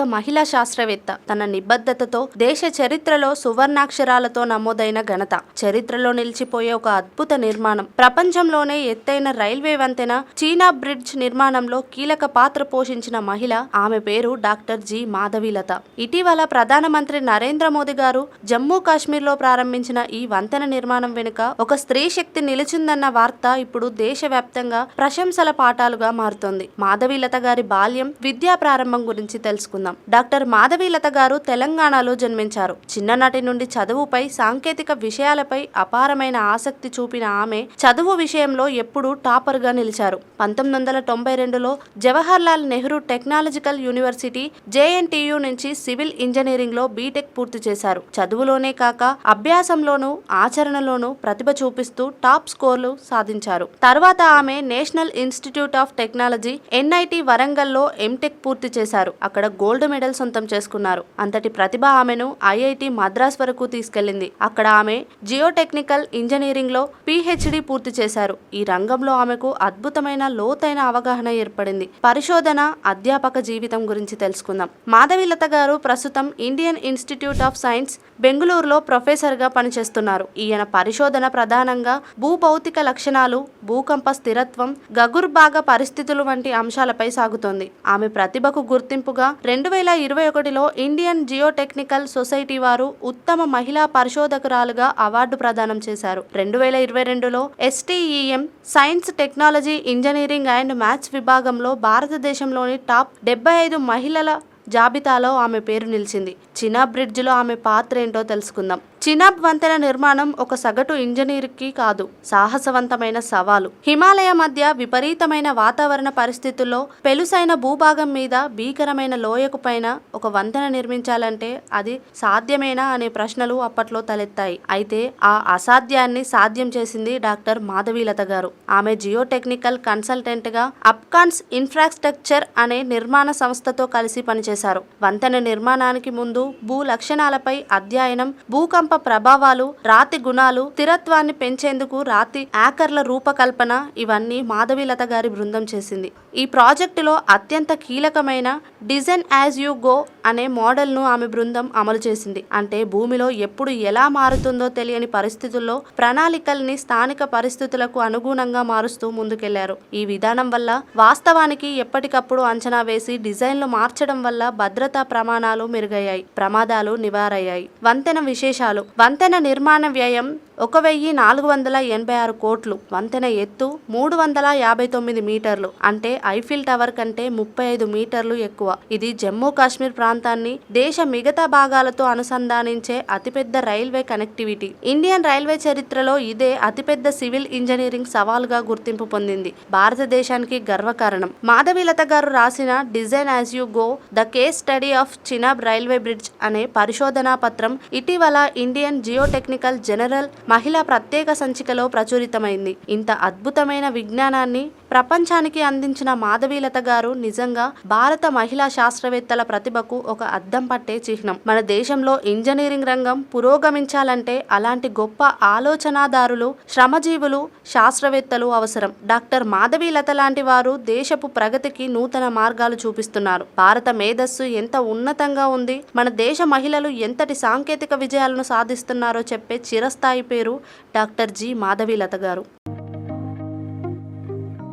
ఒక మహిళా శాస్త్రవేత్త. తన నిబద్ధతతో దేశ చరిత్రలో సువర్ణాక్షరాలతో నమోదైన ఘనత. చరిత్రలో నిలిచిపోయే ఒక అద్భుత నిర్మాణం. ప్రపంచంలోనే ఎత్తైన రైల్వే వంతెన చీనా బ్రిడ్జ్ నిర్మాణంలో కీలక పాత్ర పోషించిన మహిళ ఆమె పేరు డాక్టర్ జి. మాధవీలత. ఇటీవల ప్రధానమంత్రి నరేంద్ర మోదీ గారు జమ్మూ కాశ్మీర్లో ప్రారంభించిన ఈ వంతెన నిర్మాణం వెనుక ఒక స్త్రీ శక్తి నిలిచిందన్న వార్త ఇప్పుడు దేశవ్యాప్తంగా ప్రశంసల పాఠాలుగా మారుతోంది. మాధవీలత గారి బాల్యం విద్యా ప్రారంభం గురించి తెలుసుకుందాం. డాక్టర్ మాధవీలత గారు తెలంగాణలో జన్మించారు. చిన్ననాటి నుండి చదువుపై సాంకేతిక విషయాలపై అపారమైన ఆసక్తి చూపిన ఆమె చదువు విషయంలో ఎప్పుడూ టాపర్గా నిలిచారు. పంతొమ్మిది వందల తొంభై రెండులో Jawahar Lal Nehru technological university JNTU నుంచి సివిల్ ఇంజనీరింగ్లో బీటెక్ పూర్తి చేశారు. చదువులోనే కాక అభ్యాసంలోనూ ఆచరణలోనూ ప్రతిభ చూపిస్తూ టాప్ స్కోర్లు సాధించారు. తర్వాత ఆమె national institute of technology NIT వరంగల్లో ఎంటెక్ పూర్తి చేశారు. అక్కడ గోల్డ్ మెడల్ సొంతం చేసుకున్నారు. అంతటి ప్రతిభ ఆమెను ఐఐటి మద్రాస్ వరకు తీసుకెళ్ళింది అక్కడ ఆమె జియోటెక్నికల్ ఇంజనీరింగ్లో పిహెచ్డి పూర్తి చేశారు. ఈ రంగంలో ఆమెకు అద్భుతమైన లోతైన అవగాహన ఏర్పడింది. పరిశోధన అధ్యాపక జీవితం గురించి తెలుసుకుందాం. మాధవిలత గారు ప్రస్తుతం ఇండియన్ ఇన్స్టిట్యూట్ ఆఫ్ సైన్స్ బెంగళూరులో ప్రొఫెసర్గా పనిచేస్తున్నారు. ఈయన పరిశోధన ప్రధానంగా భూభౌతిక లక్షణాలు భూకంప స్థిరత్వం గగుర్భాగ పరిస్థితులు వంటి అంశాలపై సాగుతోంది. ఆమె ప్రతిభకు గుర్తింపుగా రెండు రెండు వేల ఇరవై ఒకటిలో ఇండియన్ జియోటెక్నికల్ సొసైటీ వారు ఉత్తమ మహిళా పరిశోధకురాలుగా అవార్డు ప్రదానం చేశారు. రెండు వేల ఇరవై రెండులో STEM science technology engineering and maths విభాగంలో భారతదేశంలోని టాప్ డెబ్బై ఐదు మహిళల జాబితాలో ఆమె పేరు నిలిచింది. చినా బ్రిడ్జ్లో ఆమె పాత్ర ఏంటో తెలుసుకుందాం. చినాబ్ వంతెన నిర్మాణం ఒక సగటు ఇంజనీర్కి కాదు సాహసవంతమైన సవాలు. హిమాలయ మధ్య విపరీతమైన వాతావరణ పరిస్థితుల్లో పెలుసైన భూభాగం మీద భీకరమైన లోయకు పైన ఒక వంతెన నిర్మించాలంటే అది సాధ్యమేనా అనే ప్రశ్నలు అప్పట్లో తలెత్తాయి. అయితే ఆ అసాధ్యాన్ని సాధ్యం చేసింది డాక్టర్ మాధవీలత గారు. ఆమె జియోటెక్నికల్ కన్సల్టెంట్గా అప్కాన్స్ ఇన్ఫ్రాస్ట్రక్చర్ అనే నిర్మాణ సంస్థతో కలిసి పనిచేశారు. వంతెన నిర్మాణానికి ముందు భూ లక్షణాలపై అధ్యయనం భూకంప భూకంప ప్రభావాలు రాతి గుణాలు స్థిరత్వాన్ని పెంచేందుకు రాతి యాకర్ల రూపకల్పన ఇవన్నీ మాధవీలత గారి బృందం చేసింది. ఈ ప్రాజెక్టులో అత్యంత కీలకమైన డిజైన్ యాజ్ యూ గో అనే మోడల్ను ఆమె బృందం అమలు చేసింది. అంటే భూమిలో ఎప్పుడు ఎలా మారుతుందో తెలియని పరిస్థితుల్లో ప్రణాళికల్ని స్థానిక పరిస్థితులకు అనుగుణంగా మారుస్తూ ముందుకెళ్ళారు. ఈ విధానం వల్ల వాస్తవానికి ఎప్పటికప్పుడు అంచనా వేసి డిజైన్లు మార్చడం వల్ల భద్రతా ప్రమాణాలు మెరుగయ్యాయి ప్రమాదాలు నివారయ్యాయి. వంతెన విశేషాలు. వంతెన నిర్మాణ వ్యయం ఒక వెయ్యి నాలుగు వందల ఎనభై ఆరు కోట్లు. వంతెన ఎత్తు మూడు వందల యాభై తొమ్మిది మీటర్లు. అంటే ఐఫిల్ టవర్ కంటే ముప్పై ఐదు మీటర్లు ఎక్కువ. ఇది జమ్మూ కాశ్మీర్ ప్రాంతాన్ని దేశ మిగతా భాగాలతో అనుసంధానించే అతిపెద్ద రైల్వే కనెక్టివిటీ. ఇండియన్ రైల్వే చరిత్రలో ఇదే అతిపెద్ద సివిల్ ఇంజనీరింగ్ సవాల్గా గుర్తింపు పొందింది. భారతదేశానికి గర్వకారణం. మాధవీలత గారు రాసిన design as you go the case study of Chenab railway bridge అనే పరిశోధనా పత్రం ఇటీవల ఇండియన్ జియోటెక్నికల్ జనరల్ మహిళా ప్రత్యేక సంచికలో ప్రచురితమైంది. ఇంత అద్భుతమైన విజ్ఞానాన్ని ప్రపంచానికి అందించిన మాధవీలత గారు నిజంగా భారత మహిళా శాస్త్రవేత్తల ప్రతిభకు ఒక అద్దం పట్టే చిహ్నం. మన దేశంలో ఇంజనీరింగ్ రంగం పురోగమించాలంటే అలాంటి గొప్ప ఆలోచనాదారులు శ్రమజీవులు శాస్త్రవేత్తలు అవసరం. డాక్టర్ మాధవీలత లాంటి వారు దేశపు ప్రగతికి నూతన మార్గాలు చూపిస్తున్నారు. భారత మేధస్సు ఎంత ఉన్నతంగా ఉంది మన దేశ మహిళలు ఎంతటి సాంకేతిక విజయాలను సాధిస్తున్నారో చెప్పే చిరస్థాయి పేరు డాక్టర్ జి మాధవీలత గారు.